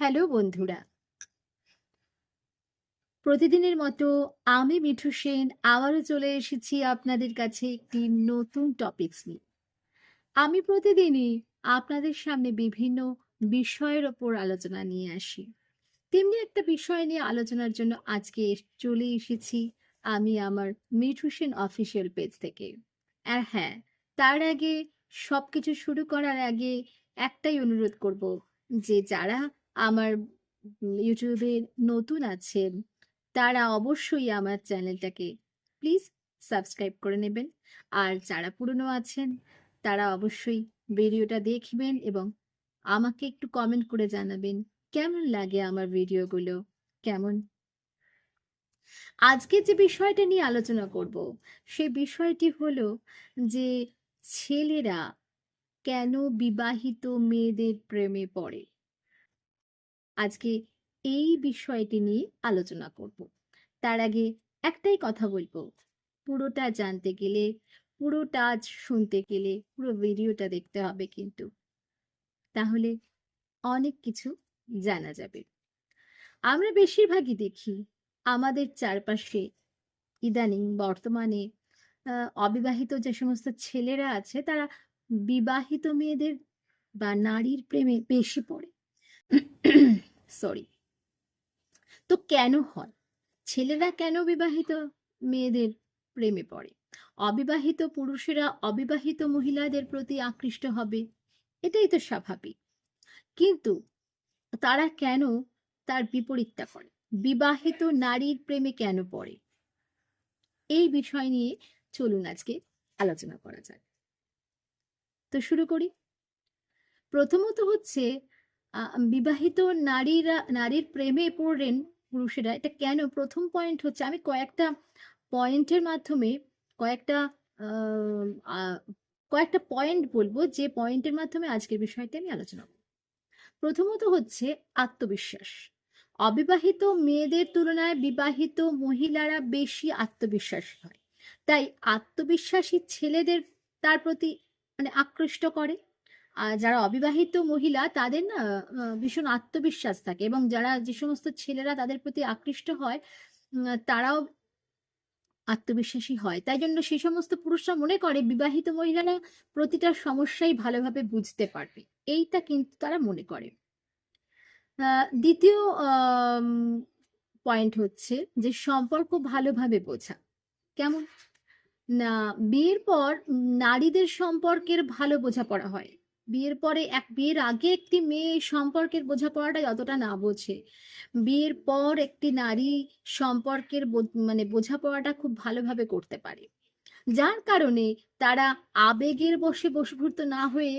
Hello বন্ধুরা। প্রতিদিনের মতো আমি মিঠু সেন আবারও চলে এসেছি আপনাদের কাছে একটি নতুন টপিকস নিয়ে। আমি প্রতিদিনই আপনাদের সামনে বিভিন্ন বিষয়ের ওপর আলোচনা নিয়ে আসি। তেমনি একটা বিষয় নিয়ে আলোচনার জন্য আজকে চলে এসেছি আমি আমার মিঠু সেন অফিসিয়াল পেজ থেকে। আর হ্যাঁ তার আগে সবকিছু শুরু করার আগে একটাই অনুরোধ করব যে যারা আমার ইউটিউবে নতুন আছেন তারা অবশ্যই আমার চ্যানেলটাকে প্লিজ সাবস্ক্রাইব করে নেবেন। আর যারা পুরনো আছেন, তারা অবশ্যই ভিডিওটা দেখবেন এবং আমাকে একটু কমেন্ট করে জানাবেন, কেমন লাগে আমার ভিডিওগুলো? কেমন? আজকে যে বিষয়টা নিয়ে আলোচনা করব, সে বিষয়টি হলো যে ছেলেরা কেন বিবাহিত মেয়েদের প্রেমে পড়ে? আজকে এই বিষয়টি নিয়ে আলোচনা করব। তার আগে একটাই কথা বলব। পুরোটা জানতে গেলে, পুরোটা শুনতে গেলে পুরো ভিডিওটা দেখতে হবে কিন্তু। তাহলে অনেক কিছু জানা যাবে। আমরা বেশিরভাগই দেখি আমাদের চারপাশে ইদানিং বর্তমানে অবিবাহিত যে সমস্ত ছেলেরা আছে, তারা বিবাহিত মেয়েদের বা নারীর প্রেমে বেশি পড়ে। সরি তো কেন হয়? ছেলেরা কেন বিবাহিত মেয়েদের প্রেমে পড়ে? অবিবাহিত পুরুষেরা অবিবাহিত মহিলাদের প্রতি আকৃষ্ট হবে? এটাই তো স্বাভাবিক। কিন্তু তারা কেন তার বিপরীতটা করে? বিবাহিত নারীর প্রেমে কেন পড়ে? এই বিষয় নিয়ে চলুন আজকে আলোচনা করা যাক। তো শুরু করি। প্রথমত হচ্ছে বিবাহিত নারীরা, নারীর প্রেমে পড়লেন পুরুষেরা, এটা কেন? প্রথম পয়েন্ট হচ্ছে, আমি কয়েকটা পয়েন্টের মাধ্যমে কয়েকটা কয়েকটা পয়েন্ট বলব, যে পয়েন্টের মাধ্যমে আজকের বিষয়টি আমি আলোচনা করব। প্রথমত হচ্ছে আত্মবিশ্বাস। অবিবাহিত মেয়েদের তুলনায় বিবাহিত মহিলারা বেশি আত্মবিশ্বাসী হয়। তাই আত্মবিশ্বাসী ছেলেদের তার প্রতি মানে আকৃষ্ট করে। যারা অবিবাহিত মহিলা, তাদের না ভীষণ আত্মবিশ্বাস থাকে এবং যারা যে সমস্ত ছেলেরা তাদের প্রতি আকৃষ্ট হয় তারাও আত্মবিশ্বাসী হয়। তাই জন্য সেই সমস্ত পুরুষরা মনে করে বিবাহিত মহিলারা প্রতিটা সমস্যাই ভালোভাবে বুঝতে পারবে। এইটা কিন্তু তারা মনে করে। দ্বিতীয় পয়েন্ট হচ্ছে যে সম্পর্ক ভালোভাবে বোঝা। কেমন? না, বিয়ের পর নারীদের সম্পর্কের ভালো বোঝাপড়া হয়। বিয়ের পরে এক, বিয়ের আগে একটি মেয়ে সম্পর্কের বোঝাপড়াটা যতটা না বোঝে। বিয়ের পর একটি নারী সম্পর্কের মানে বোঝাপড়াটা খুব ভালোভাবে করতে পারে। যার কারণে তারা আবেগের বশে বশীভূত না হয়ে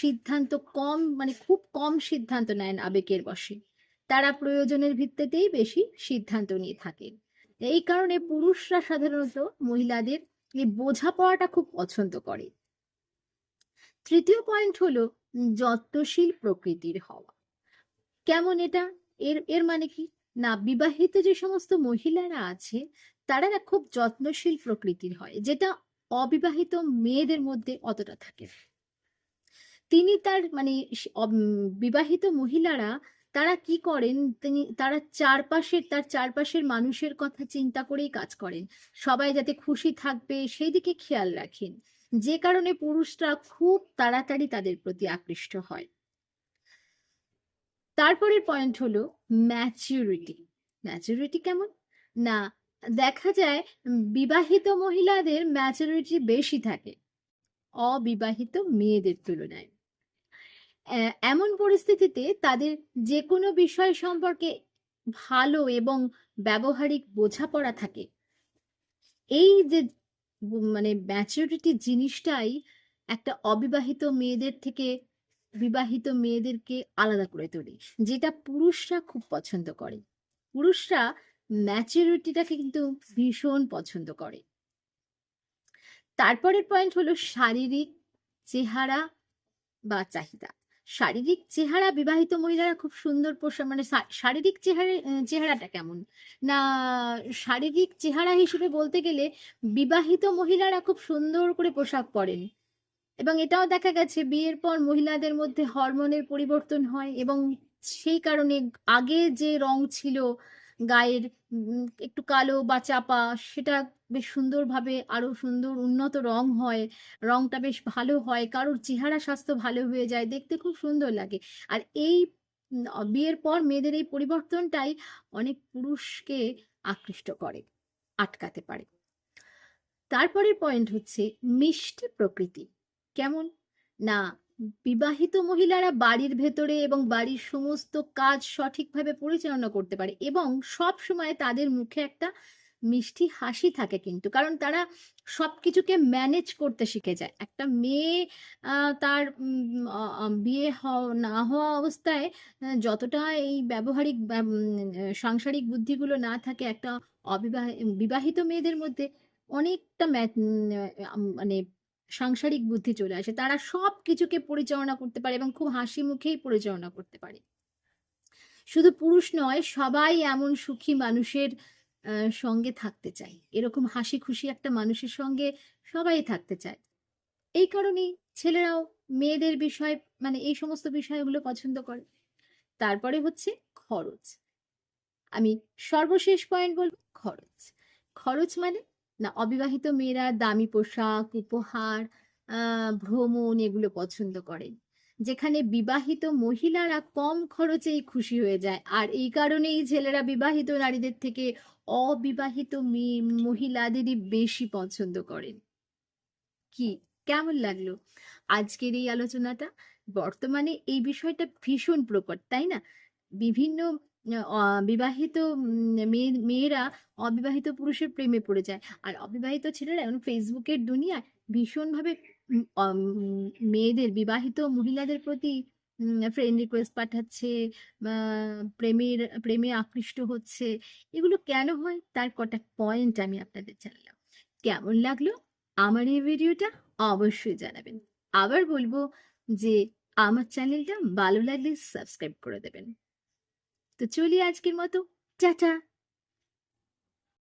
সিদ্ধান্ত কম মানে খুব কম সিদ্ধান্ত নেন আবেগের বশে। তারা প্রয়োজনের ভিত্তিতেই বেশি সিদ্ধান্ত নিয়ে থাকেন। এই কারণে পুরুষরা সাধারণত মহিলাদের এই বোঝাপড়াটা খুব পছন্দ করে। তৃতীয় পয়েন্ট হলো যত্নশীল প্রকৃতির হওয়া। কেমন এটা? এর এর মানে কি? না, বিবাহিত যে সমস্ত মহিলারা আছে, তারা খুব যত্নশীল প্রকৃতির হয়, যেটা অবিবাহিত মেয়েদের মধ্যে অতটা থাকে। তিনি তার মানে বিবাহিত মহিলারা তারা কি করেন? তিনি, তারা চারপাশের, তার চারপাশের মানুষের কথা চিন্তা করেই কাজ করেন। সবাই যাতে খুশি থাকবে সেই দিকে খেয়াল রাখেন। যে কারণে পুরুষরা খুব তাড়াতাড়ি তাদের প্রতি আকৃষ্ট হয়। তারপরের পয়েন্ট হলো ম্যাচিউরিটি ম্যাচিউরিটি কেমন? না, দেখা যায় বিবাহিত মহিলাদের ম্যাচুরিটি বেশি থাকে। অবিবাহিত মেয়েদের তুলনায়। এমন পরিস্থিতিতে তাদের যে কোনো বিষয় সম্পর্কে ভালো এবং ব্যবহারিক বোঝাপড়া থাকে। এই যে মানে ম্যাচুরিটি জিনিসটাই একটা অবিবাহিত মেয়েদের থেকে বিবাহিত মেয়েদেরকে আলাদা করে তোলে, যেটা পুরুষরা খুব পছন্দ করে। পুরুষরা ম্যাচুরিটিটাকে কিন্তু ভীষণ পছন্দ করে। তারপরের পয়েন্ট হলো শারীরিক চেহারা বা চাহিদা। শারীরিক চেহারা বিবাহিত মহিলারা খুব সুন্দর পোশাক মানে শারীরিক চেহারা চেহারাটা কেমন? না, শারীরিক চেহারা হিসেবে বলতে গেলে বিবাহিত মহিলারা খুব সুন্দর করে পোশাক পরেন। এবং এটাও দেখা গেছে বিয়ের পর মহিলাদের মধ্যে হরমোনের পরিবর্তন হয় এবং সেই কারণে আগে যে রং ছিল গায়ের একটু কালো বা চাপা, সেটা বেশ সুন্দরভাবে আরও সুন্দর উন্নত রং হয়। রংটা বেশ ভালো হয়, কারোর চেহারা স্বাস্থ্য ভালো হয়ে যায়, দেখতে খুব সুন্দর লাগে। আর এই বিয়ের পর মেয়েদের এই পরিবর্তনটাই অনেক পুরুষকে আকৃষ্ট করে, আটকাতে পারে। তারপরের পয়েন্ট হচ্ছে মিষ্টি প্রকৃতি। কেমন? না বিবাহিত মহিলারা বাড়ির ভেতরে এবং বাড়ির সমস্ত কাজ সঠিকভাবে পরিচালনা করতে পারে এবং সব সময় তাদের মুখে একটা মিষ্টি হাসি থাকে কিন্তু। কারণ তারা সবকিছুকে ম্যানেজ করতে শিখে যায়। একটা মেয়ে তার বিয়ে না হওয়া অবস্থায় যতটা এই ব্যবহারিক সাংসারিক বুদ্ধিগুলো না থাকে, একটা অবিবাহ, বিবাহিত মেয়েদের মধ্যে অনেকটা মানে সাংসারিক বুদ্ধি চলে আসে। তারা সব কিছুকে পরিচালনা করতে পারে এবং খুব হাসি মুখেই পরিচালনা করতে পারে। শুধু পুরুষ নয়, সবাই এমন সুখী মানুষের সঙ্গে থাকতে চায়। এরকম হাসি খুশি একটা মানুষের সঙ্গে সবাই থাকতে চায়। এই কারণেই ছেলেরাও মেয়েদের বিষয় মানে এই সমস্ত বিষয়গুলো পছন্দ করে। তারপরে হচ্ছে খরচ। আমি সর্বশেষ পয়েন্ট বলব খরচ। খরচ মানে না, অবিবাহিত মেয়েরা দামি পোশাক, উপহার ভ্রমণ এগুলো পছন্দ করেন যেখানে বিবাহিত মহিলারা কম খরচেই খুশি হয়ে যায়। আর এই কারণেই ছেলেরা বিবাহিত নারীদের থেকে অবিবাহিত মেয়ে, মহিলাদেরই বেশি পছন্দ করেন কি? কেমন লাগল আজকের এই আলোচনাটা? বর্তমানে এই বিষয়টা ভীষণ প্রকট, তাই না? বিভিন্ন বিবাহিত মেয়ে, মেয়েরা অবিবাহিত পুরুষের প্রেমে পড়ে যায়। আর অবিবাহিত ছেলেরা এখন ফেসবুকের দুনিয়ায় ভীষণভাবে মেয়েদের, বিবাহিত মহিলাদের প্রতি ফ্রেন্ড রিকোয়েস্ট পাঠাচ্ছে প্রেমের, প্রেমে আকৃষ্ট হচ্ছে। এগুলো কেন হয়? তার কটা পয়েন্ট আমি আপনাদের জানালাম। কেমন লাগল? আমার এই ভিডিওটা অবশ্যই জানাবেন। আবার বলব যে আমার চ্যানেলটা ভালো লাগলে সাবস্ক্রাইব করে দেবেন। তো চলি আজকের মতো। টাটা।